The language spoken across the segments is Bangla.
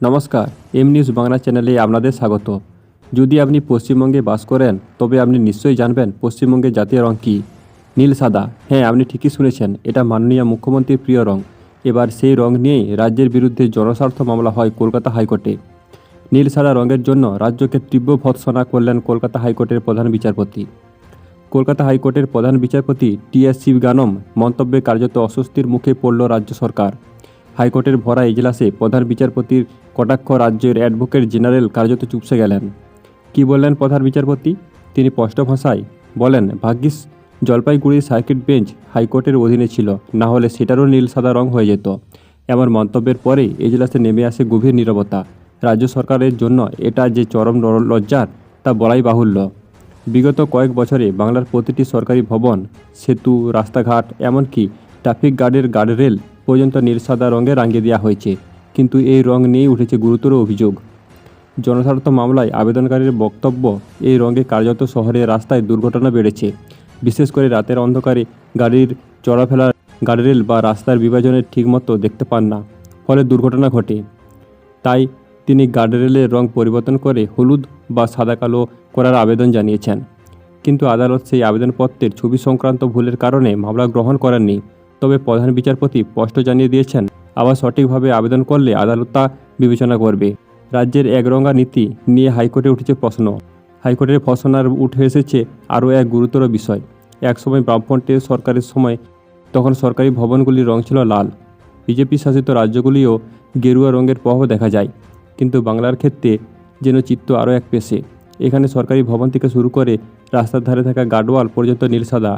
নমস্কার, এম নিউজ বাংলা চ্যানেলে আপনাদের স্বাগত। যদি আপনি পশ্চিমবঙ্গে বাস করেন, তবে আপনি নিশ্চয়ই জানবেন পশ্চিমবঙ্গের জাতীয় রং কী। নীল সাদা হ্যাঁ আপনি ঠিকই শুনেছেন, এটা মাননীয় মুখ্যমন্ত্রীর প্রিয় রং। এবার সেই রং নিয়েই রাজ্যের বিরুদ্ধে জনস্বার্থ মামলা হয় কলকাতা হাইকোর্টে। নীল সাদা রঙের জন্য রাজ্যকে তীব্র ভৎসনা করলেন কলকাতা হাইকোর্টের প্রধান বিচারপতি। কলকাতা হাইকোর্টের প্রধান বিচারপতি টি এস শিবগানম মন্তব্যে কার্যত অস্বস্তির মুখে পড়ল রাজ্য সরকার। হাইকোর্টের ভরা এজলাসে প্রধান বিচারপতির কটাক্ষ রাজ্যের অ্যাডভোকেট জেনারেল কার্যত চুপসে গেলেন। কি বললেন প্রধান বিচারপতি? তিনি স্পষ্ট ভাষায় বলেন, ভাগ্যিস, জলপাইগুড়ির সার্কিট বেঞ্চ হাইকোর্টের অধীনে ছিল, না হলে সেটারও নীল সাদা রং হয়ে যেত। এমন মন্তব্যের পরে এজলাসে নেমে আসে গভীর নীরবতা। রাজ্য সরকারের জন্য এটা যে চরম লজ্জার, তা বলাই বাহুল্য। বিগত কয়েক বছরে বাংলার প্রতিটি সরকারি ভবন, সেতু, রাস্তাঘাট, এমনকি ট্রাফিক গার্ডের গার্ডরেল পর্যন্ত নীল সাদা রঙে রাঙিয়ে দেওয়া হয়েছে। কিন্তু এই রং নিয়েই উঠেছে গুরুতর অভিযোগ। জনস্বার্থ মামলায় আবেদনকারীর বক্তব্য, এই রঙে কার্যত শহরের রাস্তায় দুর্ঘটনা বেড়েছে। বিশেষ করে রাতের অন্ধকারে গাড়ির চলাফেরার গার্ডরেল বা রাস্তার বিভাজনের ঠিকমতো দেখতে পান না, ফলে দুর্ঘটনা ঘটে। তাই তিনি গার্ডরেলের রং পরিবর্তন করে হলুদ বা সাদা কালো করার আবেদন জানিয়েছেন। কিন্তু আদালত সেই আবেদনপত্রের ছবি সংক্রান্ত ভুলের কারণে মামলা গ্রহণ করেননি। তবে প্রধান বিচারপতি স্পষ্ট জানিয়ে দিয়েছেন আবার সঠিকভাবে আবেদন করলে আদালত তা বিবেচনা করবে। রাজ্যের একরঙা নীতি নিয়ে হাইকোর্টে উঠেছে প্রশ্ন। হাইকোর্টের ফসনার উঠে এসেছে আরও এক গুরুতর বিষয়। একসময় বামফ্রন্টের সরকারের সময় তখন সরকারি ভবনগুলির রং ছিল লাল। বিজেপি শাসিত রাজ্যগুলিও গেরুয়া রঙের প্রভাব দেখা যায়। কিন্তু বাংলার ক্ষেত্রে যেন চিত্ত আরও এক পেশে। এখানে সরকারি ভবন থেকে শুরু করে রাস্তার ধারে থাকা গার্ডওয়াল পর্যন্ত নীল সাদা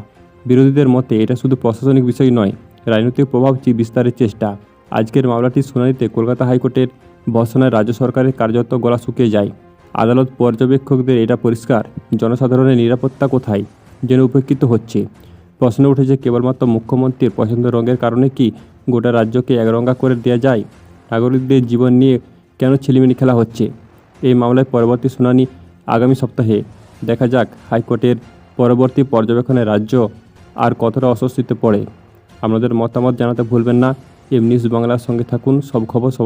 বিরোধীদের মতে এটা শুধু প্রশাসনিক বিষয় নয়, রাজনৈতিক প্রভাব বিস্তারের চেষ্টা। আজকের মামলাটির শুনানিতে কলকাতা হাইকোর্টের বর্ষনায় রাজ্য সরকারের কার্যত গলা শুকিয়ে যায়। আদালত পর্যবেক্ষকদের এটা পরিষ্কার, জনসাধারণের নিরাপত্তা কোথায়, যেন উপেক্ষিত হচ্ছে। প্রশ্ন উঠেছে কেবলমাত্র মুখ্যমন্ত্রীর পছন্দ রঙের কারণে কি গোটা রাজ্যকে একরঙ্গা করে দেওয়া যায়? নাগরিকদের জীবন নিয়ে কেন ছেলেমিনি খেলা হচ্ছে? এই মামলায় পরবর্তী শুনানি আগামী সপ্তাহে। দেখা যাক হাইকোর্টের পরবর্তী পর্যবেক্ষণে রাজ্য আর কতটা অস্বস্তিতে পড়ে। আপনাদের মতামত জানাতে ভুলবেন না। এম বাংলার সঙ্গে থাকুন সব খবর সব